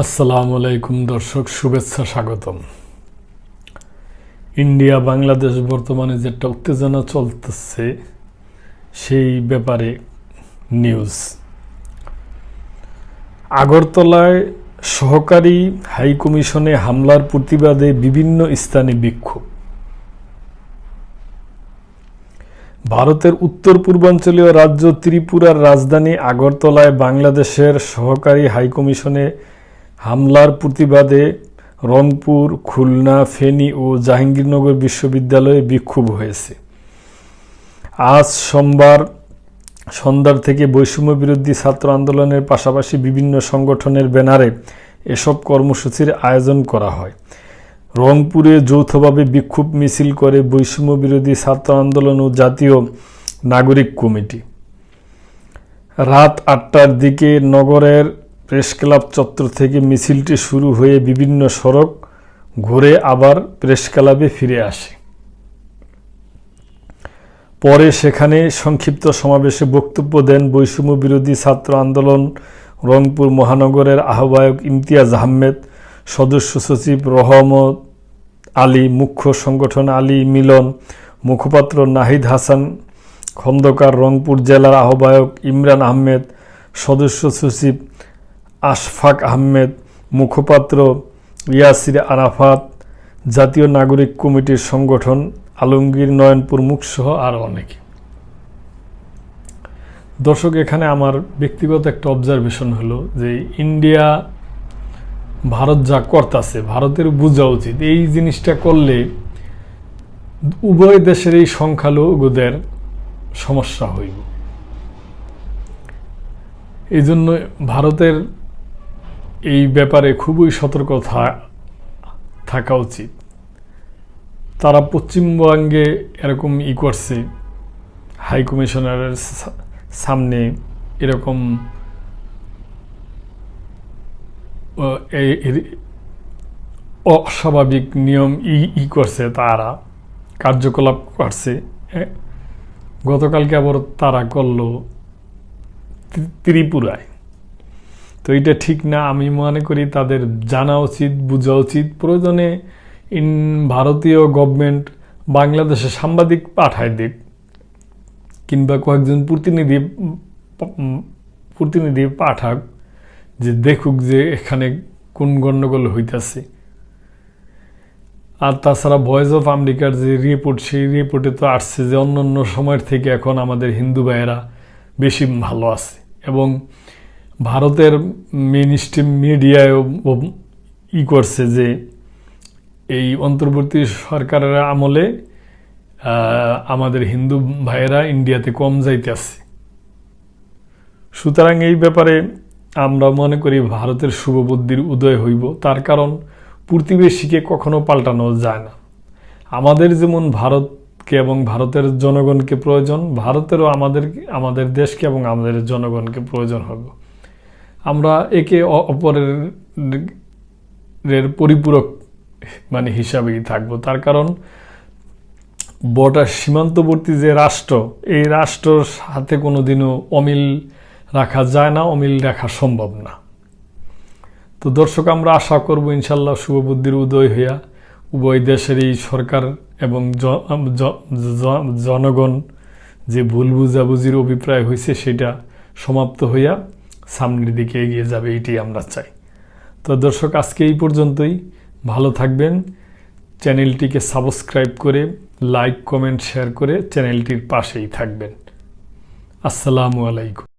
আসসালামু আলাইকুম দর্শক, শুভেচ্ছা স্বাগতম। ইন্ডিয়া, বাংলাদেশ বর্তমানে যেটা উত্তেজনা চলতেছে, সেই ব্যাপারে নিউজ আগরতলায় সহকারী হাইকমিশনে হামলার প্রতিবাদে বিভিন্ন স্থানে বিক্ষোভ। ভারতের উত্তর পূর্বাঞ্চলীয় রাজ্য ত্রিপুরার রাজধানী আগরতলায় বাংলাদেশের সহকারী হাইকমিশনে হামলার প্রতিবাদে রংপুর, খুলনা, ফেনী ও জাহাঙ্গীরনগর বিশ্ববিদ্যালয়ে বিক্ষোভ হয়েছে। আজ সোমবার সন্ধ্যার থেকে বৈষম্য বিরোধী ছাত্র আন্দোলনের পাশাপাশি বিভিন্ন সংগঠনের ব্যানারে এসব কর্মসূচির আয়োজন করা হয়। রংপুরে যৌথভাবে বিক্ষোভ মিছিল করে বৈষম্য বিরোধী ছাত্র আন্দোলন ও জাতীয় নাগরিক কমিটি। রাত আটটার দিকে নগরের প্রেস ক্লাব চত্বর থেকে মিছিলটি শুরু হয়ে বিভিন্ন সড়ক ঘুরে আবার প্রেস ক্লাবে ফিরে আসে। পরে সেখানে সংক্ষিপ্ত সমাবেশে বক্তব্য দেন বৈষম্য বিরোধী ছাত্র আন্দোলন রংপুর মহানগরের আহ্বায়ক ইমতিয়াজ আহমেদ, সদস্য সচিব রহমত আলী, মুখ্য সংগঠন আলী মিলন, মুখপাত্র নাহিদ হাসান, খন্দকার রংপুর জেলার আহ্বায়ক ইমরান আহমেদ, সদস্য সচিব আশফাক আহমেদ, মুখপাত্র ইয়াসির আরাফাত, জাতীয় নাগরিক কমিটির সংগঠন, আলমগীর নয়নপুর মুখ সহ আরও অনেকে। দর্শক, এখানে আমার ব্যক্তিগত একটা অবজারভেশন হলো যে ইন্ডিয়া, ভারত যা করতেছে, ভারতের বোঝা উচিত। এই জিনিসটা করলে উভয় দেশের এই সংখ্যালঘুদের সমস্যা হইব। এই জন্য ভারতের এই ব্যাপারে খুবই সতর্ক থাকা উচিত। তারা পশ্চিমবঙ্গে এরকম ই করছে হাই কমিশনারের সামনে এরকম অস্বাভাবিক নিয়ম ই ই করছে তারা, কার্যকলাপ করছে গতকালকে আবার তারা করল ত্রিপুরায়। তো এটা ঠিক না, আমি মনে করি তাদের জানা উচিত, বোঝা উচিত। প্রয়োজনে ইন ভারতীয় গভর্নমেন্ট বাংলাদেশে সাংবাদিক পাঠায় দিক, কিংবা কয়েকজন প্রতিনিধি প্রতিনিধি পাঠাক যে দেখুক যে এখানে কোন গণ্ডগোল হইতাছে। আর তাছাড়া ভয়েস অফ আমেরিকার যে রিপোর্ট সেই রিপোর্টে তো আসছে যে অন্য অন্য সময়ের থেকে এখন আমাদের হিন্দু ভাইয়েরা বেশি ভালো আছে। এবং ভারতের মেন স্ট্রিম মিডিয়ায় ই করছে যে এই অন্তর্বর্তী সরকারের আমলে আমাদের হিন্দু ভাইয়েরা ইন্ডিয়াতে কম যাইতে আছে সুতরাং এই ব্যাপারে আমরা মনে করি ভারতের শুভবুদ্ধির উদয় হইব। তার কারণ প্রতিবেশীকে কখনো পাল্টানো যায় না। আমাদের যেমন ভারতকে এবং ভারতের জনগণকে প্রয়োজন, ভারতেরও আমাদের আমাদের দেশকে এবং আমাদের জনগণকে প্রয়োজন হবে। আমরা একে অপরের পরিপূরক মানে হিসাবেই থাকব। তার কারণ বর্ডার সীমান্তবর্তী যে রাষ্ট্র, এই রাষ্ট্রর সাথে কোনো দিনও অমিল রাখা যায় না, অমিল রাখা সম্ভব না। তো দর্শক, আমরা আশা করব ইনশাল্লাহ শুভবুদ্ধির উদয় হইয়া উভয় দেশের এই সরকার এবং জনগণ যে ভুল বুঝাবুঝির অভিপ্রায় হয়েছে সেটা সমাপ্ত হইয়া সামনের দিকে এগিয়ে যাবে এটি আমরা চাই। তো দর্শক, আজকে এই পর্যন্তই। ভালো থাকবেন। চ্যানেলটিকে সাবস্ক্রাইব করে, লাইক, কমেন্ট, শেয়ার করে চ্যানেলটির পাশেই থাকবেন। আসসালামু আলাইকুম।